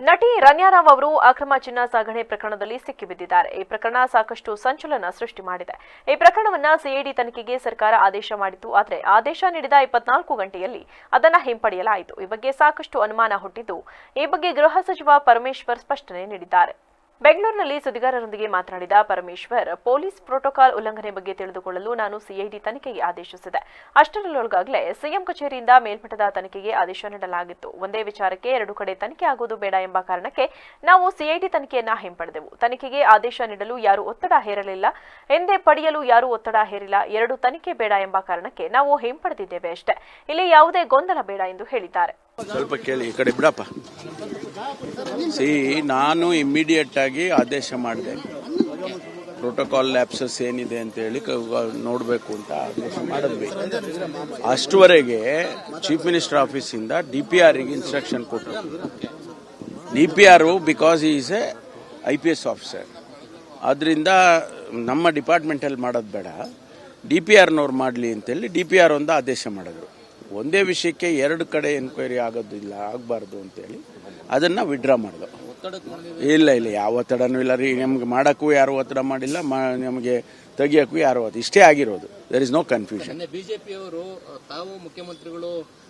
ನಟಿ ರನ್ಯಾರಾವ್ ಅವರು ಅಕ್ರಮ ಚಿನ್ನ ಸಾಗಣೆ ಪ್ರಕರಣದಲ್ಲಿ ಸಿಕ್ಕಿಬಿದ್ದಿದ್ದಾರೆ. ಈ ಪ್ರಕರಣ ಸಾಕಷ್ಟು ಸಂಚಲನ ಸೃಷ್ಟಿ ಮಾಡಿದೆ. ಈ ಪ್ರಕರಣವನ್ನ ಸಿಐಡಿ ತನಿಖೆಗೆ ಸರ್ಕಾರ ಆದೇಶ ಮಾಡಿತ್ತು. ಆದರೆ ಆದೇಶ ನೀಡಿದ ಇಪ್ಪತ್ನಾಲ್ಕು ಗಂಟೆಯಲ್ಲಿ ಅದನ್ನ ಹಿಂಪಡೆಯಲಾಯಿತು. ಈ ಬಗ್ಗೆ ಸಾಕಷ್ಟು ಅನುಮಾನ ಹುಟ್ಟಿದ್ದು ಈ ಬಗ್ಗೆ ಗೃಹ ಸಚಿವ ಪರಮೇಶ್ವರ್ ಸ್ಪಷ್ಟನೆ ನೀಡಿದ್ದಾರೆ. ಬೆಂಗಳೂರಿನಲ್ಲಿ ಸುದ್ದಿಗಾರರೊಂದಿಗೆ ಮಾತನಾಡಿದ ಪರಮೇಶ್ವರ್, ಪೊಲೀಸ್ ಪ್ರೋಟೋಕಾಲ್ ಉಲ್ಲಂಘನೆ ಬಗ್ಗೆ ತಿಳಿದುಕೊಳ್ಳಲು ನಾನು ಸಿಐಡಿ ತನಿಖೆಗೆ ಆದೇಶಿಸಿದೆ. ಅಷ್ಟರಲ್ಲೊಳಗಾಗಲೇ ಸಿಎಂ ಕಚೇರಿಯಿಂದ ಮೇಲ್ಮಟ್ಟದ ತನಿಖೆಗೆ ಆದೇಶ ನೀಡಲಾಗಿತ್ತು. ಒಂದೇ ವಿಚಾರಕ್ಕೆ ಎರಡು ಕಡೆ ತನಿಖೆ ಆಗುವುದು ಬೇಡ ಎಂಬ ಕಾರಣಕ್ಕೆ ನಾವು ಸಿಐಡಿ ತನಿಖೆಯನ್ನ ಹಿಂಪಡೆದೆವು. ತನಿಖೆಗೆ ಆದೇಶ ನೀಡಲು ಯಾರು ಒತ್ತಡ ಹೇರಲಿಲ್ಲ, ಎಂದೇ ಪಡೆಯಲು ಯಾರೂ ಒತ್ತಡ ಹೇರಿಲ್ಲ, ಎರಡು ತನಿಖೆ ಬೇಡ ಎಂಬ ಕಾರಣಕ್ಕೆ ನಾವು ಹಿಂಪಡೆದಿದ್ದೇವೆ ಅಷ್ಟೇ. ಇಲ್ಲಿ ಯಾವುದೇ ಗೊಂದಲ ಬೇಡ ಎಂದು ಹೇಳಿದ್ದಾರೆ. ಸ್ವಲ್ಪ ಕೇಳಿ ಈ ಕಡೆ ಬಿಡಪ್ಪ. ಸಿ ನಾನು ಇಮ್ಮಿಡಿಯೇಟ್ ಆಗಿ ಆದೇಶ ಮಾಡಿದೆ. ಪ್ರೋಟೋಕಾಲ್ ಲ್ಯಾಪ್ಸಸ್ ಏನಿದೆ ಅಂತ ಹೇಳಿ ನೋಡಬೇಕು ಅಂತ ಆದೇಶ ಮಾಡಿದ್ವಿ. ಅಷ್ಟುವರೆಗೆ ಚೀಫ್ ಮಿನಿಸ್ಟರ್ ಆಫೀಸಿಂದ ಡಿ ಪಿ ಆರ್ಗೆ ಇನ್ಸ್ಟ್ರಕ್ಷನ್ ಕೊಟ್ಟರು D P R because is A I P S officer ಅದರಿಂದ ನಮ್ಮ ಡಿಪಾರ್ಟ್ಮೆಂಟಲ್ಲಿ ಮಾಡೋದು ಬೇಡ. ಡಿ ಪಿ ಆರ್ನವ್ರು ಮಾಡಲಿ ಅಂತೇಳಿ ಡಿ ಪಿ ಆರ್ ಒಂದು ಆದೇಶ ಮಾಡಿದ್ರು. ಒಂದೇ ವಿಷಯಕ್ಕೆ ಎರಡು ಕಡೆ ಎನ್ಕ್ವೈರಿ ಆಗೋದಿಲ್ಲ, ಆಗಬಾರ್ದು ಅಂತೇಳಿ ಅದನ್ನು ವಿಡ್ರಾ ಮಾಡಿದ್ರು ಇಲ್ಲ ಇಲ್ಲ, ಯಾವ ಒತ್ತಡನೂ ಇಲ್ಲ ರೀ. ನಮ್ಗೆ ಮಾಡೋಕ್ಕೂ ಯಾರು ಒತ್ತಡ ಮಾಡಿಲ್ಲ, ಮಾ, ನಮಗೆ ತೆಗಿಯೋಕ್ಕೂ ಯಾರು ಒತ್ತಡ. ಇಷ್ಟೇ ಆಗಿರೋದು. There is no confusion BJP ಬಿಜೆಪಿಯವರು, ತಾವು ಮುಖ್ಯಮಂತ್ರಿಗಳು